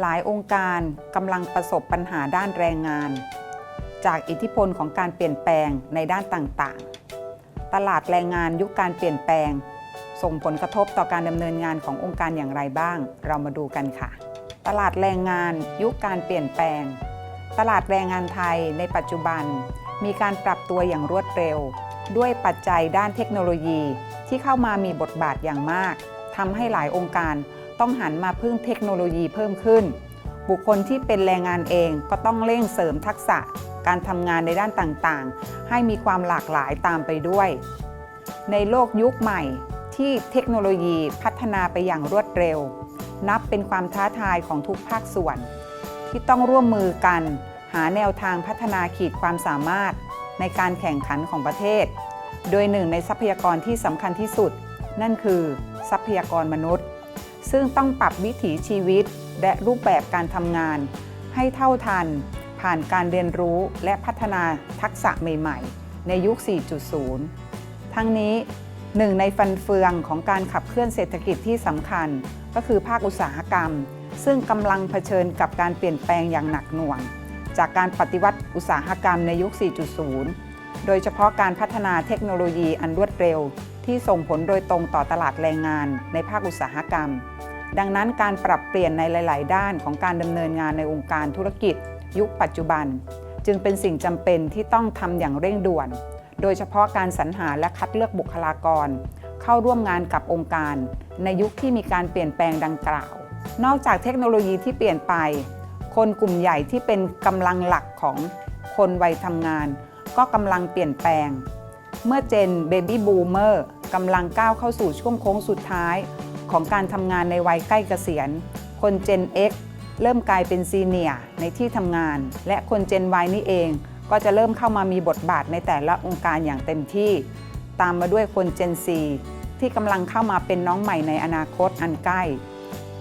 หลายองค์การกำลังประสบปัญหาด้านแรงงาน จากอิทธิพลของการเปลี่ยนแปลงในด้านต่างๆ ตลาดแรงงานยุคการเปลี่ยนแปลง ส่งผลกระทบต่อการดำเนินงานขององค์การอย่างไรบ้าง เรามาดูกันค่ะ ตลาดแรงงานยุคการเปลี่ยนแปลง ตลาดแรงงานไทยในปัจจุบัน มีการปรับตัวอย่างรวดเร็ว ด้วยปัจจัยด้านเทคโนโลยีที่เข้ามามีบทบาทอย่างมากทำให้หลายองค์การ ต้องหันมาพึ่งเทคโนโลยีเพิ่มขึ้น บุคคลที่เป็นแรงงานเองก็ต้องเร่งเสริมทักษะการทำงานในด้านต่างๆ ให้มีความหลากหลายตามไปด้วย ในโลกยุคใหม่ที่เทคโนโลยีพัฒนาไปอย่างรวดเร็ว นับเป็นความท้าทายของทุกภาคส่วน ที่ต้องร่วมมือกัน หาแนวทางพัฒนาขีดความสามารถในการแข่งขันของประเทศ โดยหนึ่งในทรัพยากรที่สำคัญที่สุด นั่นคือทรัพยากรมนุษย์ ซึ่งต้องปรับวิถีชีวิตและรูปแบบการทำงาน ให้เท่าทัน ผ่านการเรียนรู้และพัฒนาทักษะใหม่ๆ ในยุค 4.0 ทั้งนี้หนึ่งในฟันเฟืองของการขับเคลื่อนเศรษฐกิจที่สำคัญ ก็คือภาคอุตสาหกรรม ซึ่งกำลังเผชิญกับการเปลี่ยนแปลงอย่างหนักหน่วง จากการปฏิวัติอุตสาหกรรมในยุค 4.0 โดยเฉพาะการพัฒนาเทคโนโลยีอันรวดเร็ว ที่ส่งผลโดยตรงต่อตลาดแรงงานในภาคอุตสาหกรรม ดังนั้นการปรับเปลี่ยนในหลาย ๆ ด้านของการดำเนินงานในองค์การธุรกิจ ยุคปัจจุบัน จึงเป็นสิ่งจำเป็นที่ต้องทำอย่างเร่งด่วน โดยเฉพาะการสรรหาและคัดเลือกบุคลากร เข้าร่วมงานกับองค์การ ในยุคที่มีการเปลี่ยนแปลงดังกล่าว นอกจากเทคโนโลยีที่เปลี่ยนไป คนกลุ่มใหญ่ที่เป็นกำลังหลักของคนวัยทำงาน ก็กำลังเปลี่ยนแปลง เมื่อเจนเบบี้บูมเมอร์กำลังก้าวเข้าสู่ช่วงโค้งสุดท้าย ของการทำงานในวัยใกล้เกษียณ คนเจน X เริ่มกลายเป็นซีเนียในที่ทำงาน และคนเจน Y นี่เอง ก็จะเริ่มเข้ามามีบทบาทในแต่ละองค์การอย่างเต็มที่ ตามมาด้วยคนเจน C ที่กำลังเข้ามาเป็นน้องใหม่ในอนาคตอันใกล้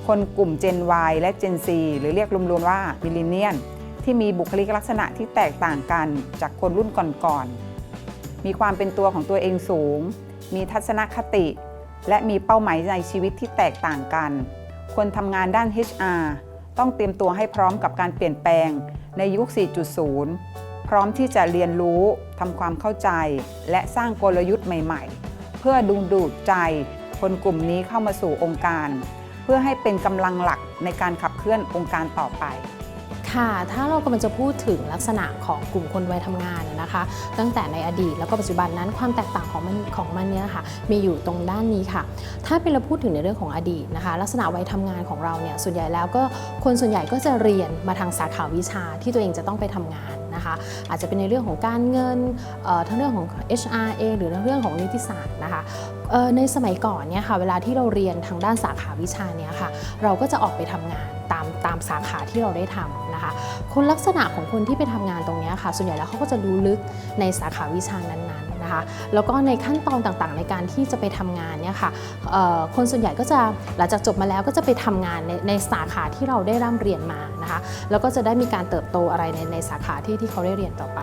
คนกลุ่ม Gen Y และ Gen Z หรือเรียกรวมๆว่ามิลเลนเนียนที่มีบุคลิกลักษณะที่แตกต่างกันจากคนรุ่นก่อนๆ มีความเป็นตัวของตัวเองสูง มีทัศนคติ และมีเป้าหมายในชีวิตที่แตกต่างกัน คนทำงานด้าน HR ต้องเตรียมตัวให้พร้อมกับการเปลี่ยนแปลงในยุค 4.0 พร้อมที่จะเรียนรู้ทำความเข้าใจ และสร้างกลยุทธ์ใหม่ๆ เพื่อดึงดูดใจคนกลุ่มนี้เข้ามาสู่องค์การ เพื่อให้เป็นกำลังหลักในการขับเคลื่อนองค์การต่อไป ค่ะ ถ้าเรากำลังจะพูดถึงลักษณะของกลุ่มคนวัยทำงานนะคะ ตั้งแต่ในอดีตแล้วก็ปัจจุบันนั้นความแตกต่างของมันของมันเนี่ยค่ะมีอยู่ตรงด้านนี้ค่ะ ถ้าเป็นเราพูดถึงในเรื่องของอดีตนะคะ ลักษณะวัยทำงานของเราเนี่ยส่วนใหญ่แล้วก็คนส่วนใหญ่ก็จะเรียนมาทางสาขาวิชาที่ตัวเองจะต้องไปทำงานนะคะอาจจะเป็นในเรื่องของการเงินทั้งเรื่องของ HR เองหรือในเรื่องของนิติศาสตร์นะคะในสมัยก่อนเนี่ยค่ะเวลาที่เราเรียนทางด้านสาขาวิชาเนี่ยค่ะเราก็จะออกไปทำงานตามตามสาขาที่เราได้ทำ นะคะ คนลักษณะของคนที่ไปทำงานตรงนี้ค่ะ ส่วนใหญ่แล้วเขาก็จะรู้ลึกในสาขาวิชานั้นๆนะคะ แล้วก็ในขั้นตอนต่างๆ ในการที่จะไปทำงานเนี่ยค่ะคนส่วนใหญ่ก็จะหลังจากจบมาแล้วก็จะไปทำงานในในสาขาที่เราได้ร่ำเรียนมานะคะ แล้วก็จะได้มีการเติบโตอะไรในในสาขาที่ที่เขาได้เรียนต่อไป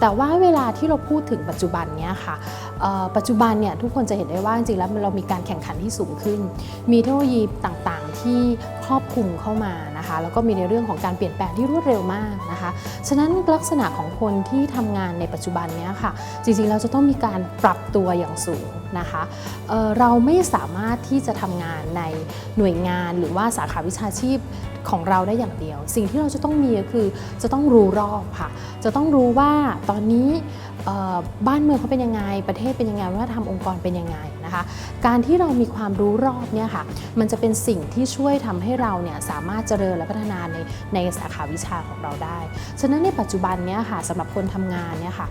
แต่ว่าเวลาที่เราพูดถึงปัจจุบันเนี้ยค่ะปัจจุบันเนี่ยทุกคนจะเห็นได้ว่าจริงๆแล้วเรามีการแข่งขันที่สูงขึ้น มีเทคโนโลยีต่างๆ ที่ครอบคลุมเข้ามานะคะแล้วก็มีในเรื่องของการเปลี่ยนแปลงที่รวดเร็วมากนะคะฉะนั้นลักษณะของคนที่ทำงานในปัจจุบันเนี้ยค่ะ จริงๆเราจะต้องมีการปรับตัวอย่างสูงนะคะเเราไม่สามารถที่จะทำงานในหน่วยงานหรือว่าสาขาวิชาชีพของเราได้อย่างเดียว สิ่งที่เราจะต้องมีก็คือจะต้องรู้รอบค่ะ จะต้องรู้ว่าตอนนี้บ้านเมืองเขาเป็นยังไง ประเทศเป็นยังไงวัฒนธรรมองค์กรเป็นยังไงนะคะ การที่เรามีความรู้รอบเนี่ยค่ะ มันจะเป็นสิ่งที่ช่วยทำให้เราเนี่ยสามารถเจริญและพัฒนาในในสาขาวิชาของเราได้ ฉะนั้นในปัจจุบันเนี่ยค่ะสำหรับคนทำงานเนี่ยค่ะ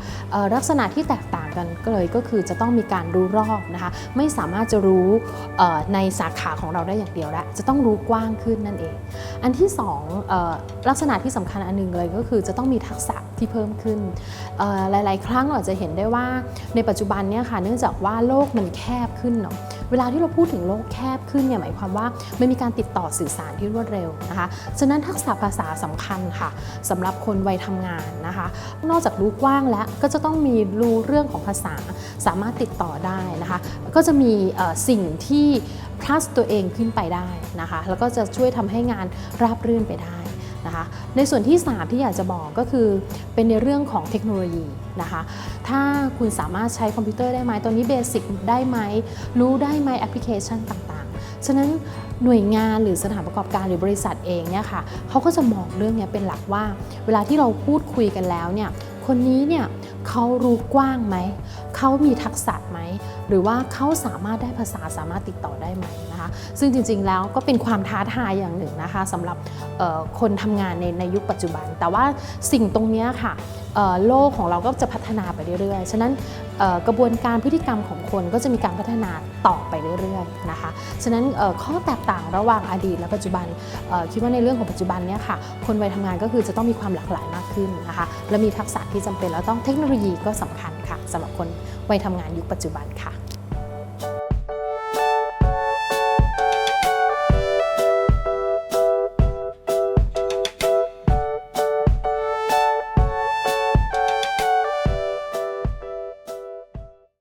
ลักษณะที่แตกต่างกันก็เลยก็คือจะต้องมีการรู้รอบนะคะไม่สามารถจะรู้ในสาขาของเราได้อย่างเดียวแล้วจะต้องรู้กว้างขึ้นนั่นเอง อันที่สองลักษณะที่สำคัญอันหนึงเลยก็คือจะต้องมีทักษะที่เพิ่มขึ้นหลาย ๆ ครั้งเราจะเห็นได้ว่าในปัจจุบันเนี่ยค่ะเนื่องจากว่าโลกมันแคบขึ้นเนาะ เวลาที่เราพูดถึงโลกแคบขึ้นเนี่ยหมายความว่ามันมีการติดต่อสื่อสารที่รวดเร็วนะคะฉะนั้นทักษะภาษาสำคัญค่ะสำหรับคนวัยทำงานนะคะ นอกจากรู้กว้างแล้วก็จะต้องมีรู้เรื่องของภาษาสามารถติดต่อได้นะคะ ก็จะมีสิ่งที่ plus ตัวเองขึ้นไปได้นะคะ แล้วก็จะช่วยทำให้งานราบรื่นไปได้ นะคะในส่วนที่ 3 ที่อยากจะบอกก็คือเป็นในเรื่องของเทคโนโลยีนะคะถ้าคุณสามารถใช้คอมพิวเตอร์ได้ไหมตอนนี้เบสิกได้ไหมรู้ได้ไหมแอปพลิเคชันต่างๆ ฉะนั้นหน่วยงานหรือสถานประกอบการหรือบริษัทเองเนี่ยค่ะเขาก็จะมองเรื่องเนี้ยเป็นหลักว่า เวลาที่เราพูดคุยกันแล้วเนี่ยคนนี้เนี่ยเขารู้กว้างไหม เขามีทักษะไหม หรือว่าเขาสามารถได้ภาษาสามารถติดต่อได้ไหม นะคะ ซึ่งจริงๆแล้วก็เป็นความท้าทายอย่างหนึ่งนะคะสำหรับคนทำงานในในยุคปัจจุบัน แต่ว่าสิ่งตรงนี้ค่ะโลกของเราก็จะพัฒนาไปเรื่อยๆ ฉะนั้นกระบวนการพฤติกรรมของคนก็จะมีการพัฒนาต่อไปเรื่อยๆนะคะ ฉะนั้นข้อแตกต่างระหว่างอดีตและปัจจุบันคิดว่าในเรื่องของปัจจุบันเนี่ยค่ะ คนวัยทำงานก็คือจะต้องมีความหลากหลายมากขึ้นนะคะ และมีทักษะที่จำเป็นแล้วต้องเทคโนโลยีก็สำคัญค่ะสำหรับคนวัยทำงานยุคปัจจุบันค่ะ